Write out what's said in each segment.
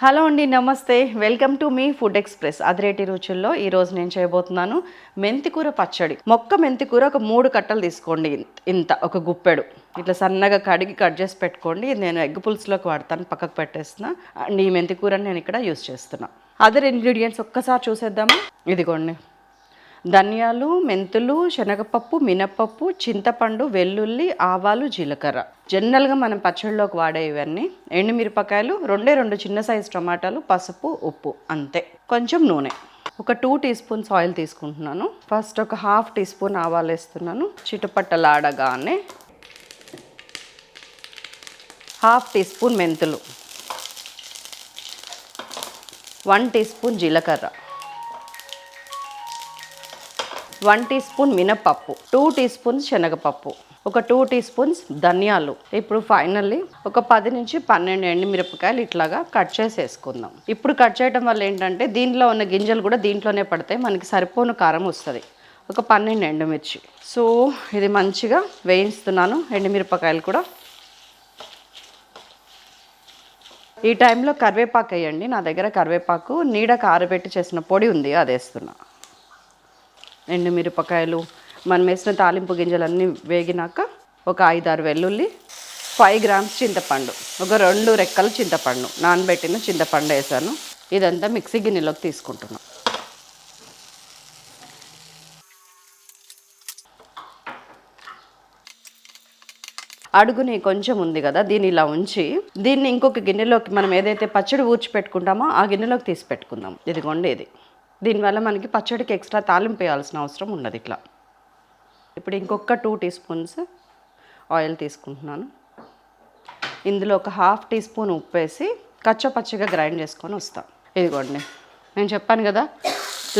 Hello అండి నమస్తే. Welcome to మీ ఫుడ్ ఎక్స్ప్రెస్. అదిరేటి రుచుల్లో ఈరోజు నేను చేయబోతున్నాను మెంతికూర పచ్చడి. మొక్క మెంతికూర ఒక మూడు కట్టలు తీసుకోండి. ఇంత ఒక గుప్పెడు. ఇట్లా సన్నగా కడిగి కట్ చేసి పెట్టుకోండి. నేను ఎగ్ పులుసులోకి వాడతాను పక్కకు పెట్టేస్తున్నా. అండ్ ఈ మెంతికూరని నేను ఇక్కడ యూస్ చేస్తున్నా. అదర్ ఇంగ్రీడియంట్స్ ఒక్కసారి చూసేద్దామా? ఇదిగోండి. ధనియాలు మెంతులు శనగపప్పు మినపప్పు చింతపండు వెల్లుల్లి ఆవాలు జీలకర్ర. జనరల్గా మనం పచ్చళ్ళలోకి వాడే ఇవన్నీ ఎండుమిరపకాయలు రెండే రెండు చిన్న సైజు టమాటాలు పసుపు ఉప్పు అంతే. కొంచెం నూనె. ఒక టూ టీ స్పూన్స్ ఆయిల్ తీసుకుంటున్నాను. ఫస్ట్ ఒక హాఫ్ టీ స్పూన్ ఆవాలు వేస్తున్నాను. చిటపట్టలాడగానే హాఫ్ టీ స్పూన్ మెంతులు. వన్ టీ స్పూన్ జీలకర్ర. వన్ టీ స్పూన్ మినపప్పు టూ టీ స్పూన్స్ శనగపప్పు ఒక టూ టీ స్పూన్స్ ధనియాలు. ఇప్పుడు ఫైనల్లీ ఒక పది నుంచి పన్నెండు ఎండు మిరపకాయలు ఇట్లాగా కట్ చేసి వేసుకుందాం ఇప్పుడు కట్ చేయడం వల్ల ఏంటంటే దీంట్లో ఉన్న గింజలు కూడా దీంట్లోనే పడతాయి మనకి సరిపోను కారం వస్తుంది. ఒక పన్నెండు ఎండుమిర్చి. సో ఇది మంచిగా వేయిస్తున్నాను ఎండుమిరపకాయలు కూడా. ఈ టైంలో కరివేపాకు వేయండి. నా దగ్గర కరివేపాకు నీడ కారబెట్టి చేసిన పొడి ఉంది అది వేస్తున్నా. ఎండుమిరపకాయలు మనం వేసిన తాలింపు గింజలన్నీ వేగినాక ఒక ఐదారు వెల్లుల్లి ఫైవ్ గ్రామ్స్ చింతపండు ఒక రెండు రెక్కలు చింతపండు నానబెట్టిన చింతపండు వేసాను. ఇదంతా మిక్సీ గిన్నెలోకి తీసుకుంటున్నాం. అడుగుని కొంచెం ఉంది కదా దీన్ని ఇలా ఉంచి దీన్ని ఇంకొక గిన్నెలోకి మనం ఏదైతే పచ్చడి ఊడ్చి పెట్టుకుంటామో ఆ గిన్నెలోకి తీసి పెట్టుకుందాం. ఇదిగోండి ఇది. దీనివల్ల మనకి పచ్చడికి ఎక్స్ట్రా తాలింపు వేయాల్సిన అవసరం ఉండదు ఇట్లా. ఇప్పుడు ఇంకొక టూ టీ స్పూన్స్ ఆయిల్ తీసుకుంటున్నాను. ఇందులో ఒక హాఫ్ టీ స్పూన్ ఉప్పు వేసి కచ్చపచ్చగా గ్రైండ్ చేసుకొని వస్తాం. ఇదిగోండి నేను చెప్పాను కదా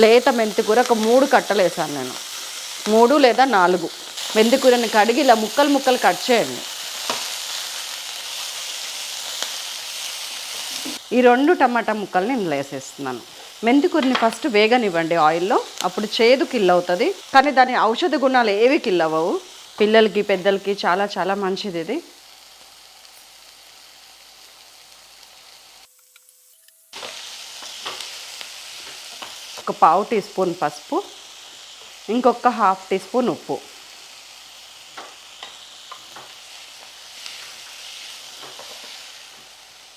లేత మెంతికూర ఒక మూడు కట్టలు వేసాను నేను. మూడు లేదా నాలుగు. మెంతికూరని కడిగి ఇలా ముక్కలు ముక్కలు కట్ చేయండి. ఈ రెండు టమాటా ముక్కల్ని ఇందులో వేసేస్తున్నాను. మెంతికూరని ఫస్ట్ వేగనివ్వండి ఆయిల్లో. అప్పుడు చేదు కిల్ అవుతుంది. కానీ దాని ఔషధ గుణాలు ఏవి కిల్ అవ్వవు. పిల్లలకి పెద్దలకి చాలా చాలా మంచిది ఇది. ఒక పావు టీ స్పూన్ పసుపు. ఇంకొక హాఫ్ టీ స్పూన్ ఉప్పు.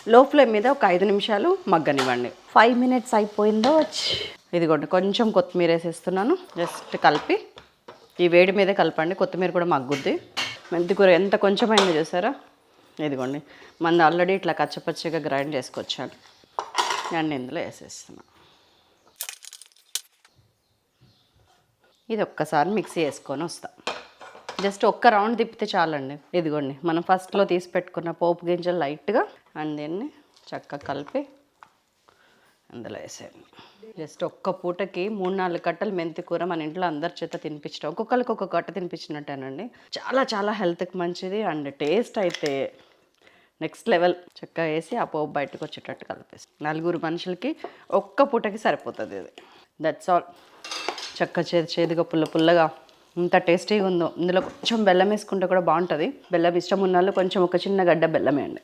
లో ఫ్లేమ్ మీద ఒక ఐదు నిమిషాలు మగ్గనివ్వండి. ఫైవ్ మినిట్స్ అయిపోయిందో? వచ్చి ఇదిగోండి కొంచెం కొత్తిమీర వేసేస్తున్నాను. జస్ట్ కలిపి ఈ వేడి మీదే కలపండి కొత్తిమీర కూడా మగ్గుద్ది. మెంతికూర ఎంత కొంచెం అయిందో చూసారా? ఇదిగోండి మంది ఆల్రెడీ ఇట్లా కచ్చపచ్చగా గ్రైండ్ చేసుకొచ్చాను. అండ్ ఇందులో వేసేస్తున్నా. ఇది ఒక్కసారి మిక్సీ వేసుకొని వస్తాం. జస్ట్ ఒక్క రౌండ్ తిప్పితే చాలండి. ఇదిగోండి మనం ఫస్ట్లో తీసి పెట్టుకున్న పోపు గింజలు లైట్గా అండ్ దీన్ని చక్కగా కలిపి అందులో వేసేయండి. జస్ట్ ఒక్క పూటకి మూడు నాలుగు కట్టలు మెంతి కూర మన ఇంట్లో అందరి చేత తినిపించడం. ఒక్కొక్కరికి ఒక్కొక్క కట్ట తినిపించినట్టేనండి. చాలా చాలా హెల్త్కి మంచిది అండ్ టేస్ట్ అయితే నెక్స్ట్ లెవెల్ చక్కగా వేసి ఆ పోపు బయటకు వచ్చేటట్టు కలిపేసి నలుగురు మనుషులకి ఒక్క పూటకి సరిపోతుంది ఇది. దట్స్ ఆల్ చక్క చేదు చేదుగా పుల్ల పుల్లగా ఇంత టేస్టీగా ఉందో. ఇందులో కొంచెం బెల్లం వేసుకుంటే కూడా బాగుంటుంది. బెల్లం ఇష్టం ఉన్న వాళ్ళు కొంచెం ఒక చిన్న గడ్డ బెల్లం వేయండి